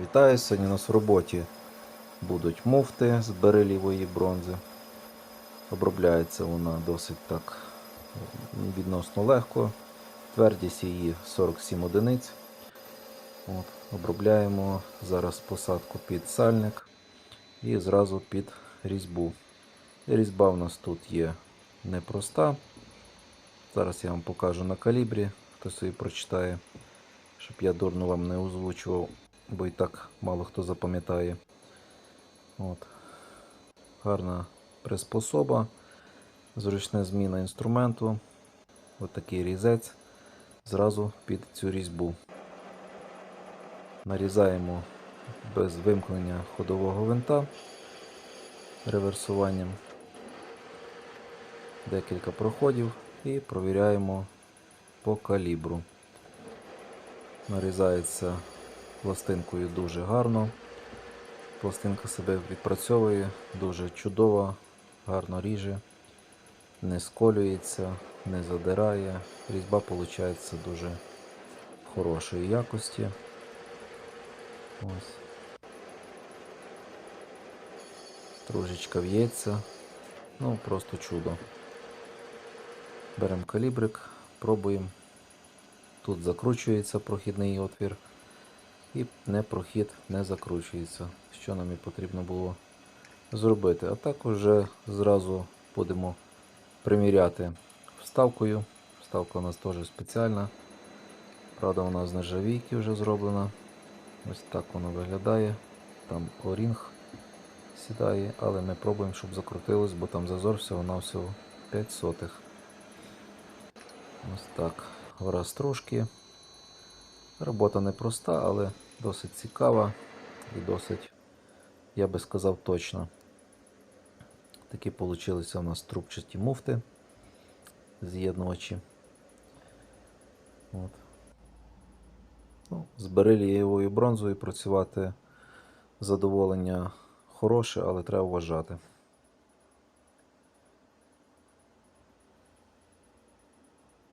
Вітаю! Сьогодні у нас в роботі будуть муфти з берелівої бронзи. Обробляється вона досить так відносно легко. Твердість її 47 одиниць. От, обробляємо зараз посадку під сальник і зразу під різьбу. Різьба в нас тут є непроста. Зараз я вам покажу на калібрі, хто собі прочитає, щоб я дурно вам не озвучував, бо і так мало хто запам'ятає. От. Гарна приспособа, зручна зміна інструменту. Ось такий різець зразу під цю різьбу. Нарізаємо без вимкнення ходового винта реверсуванням декілька проходів і провіряємо по калібру. Нарізається пластинкою дуже гарно. Пластинка себе відпрацьовує дуже чудово, гарно ріже, не сколюється, не задирає. Різьба виходить дуже хорошої якості. Ось. Стружечка в'ється. Ну, просто чудо. Беремо калібрик, пробуємо. Тут закручується прохідний отвір. І не прохід не закручується, що нам і потрібно було зробити. А так вже зразу будемо приміряти вставкою. Вставка у нас теж спеціальна. Правда, вона з нержавійки вже зроблена. Ось так воно виглядає. Там орінг сідає, але ми пробуємо, щоб закрутилось, бо там зазор всього-навсього 5 сотих. Ось так. Раз трошки. Робота непроста, але досить цікава і досить, я би сказав, точно. Такі получилися у нас трубчасті муфти з'єднувачі. От. Ну, з берилієвою бронзою працювати задоволення хороше, але треба вважати.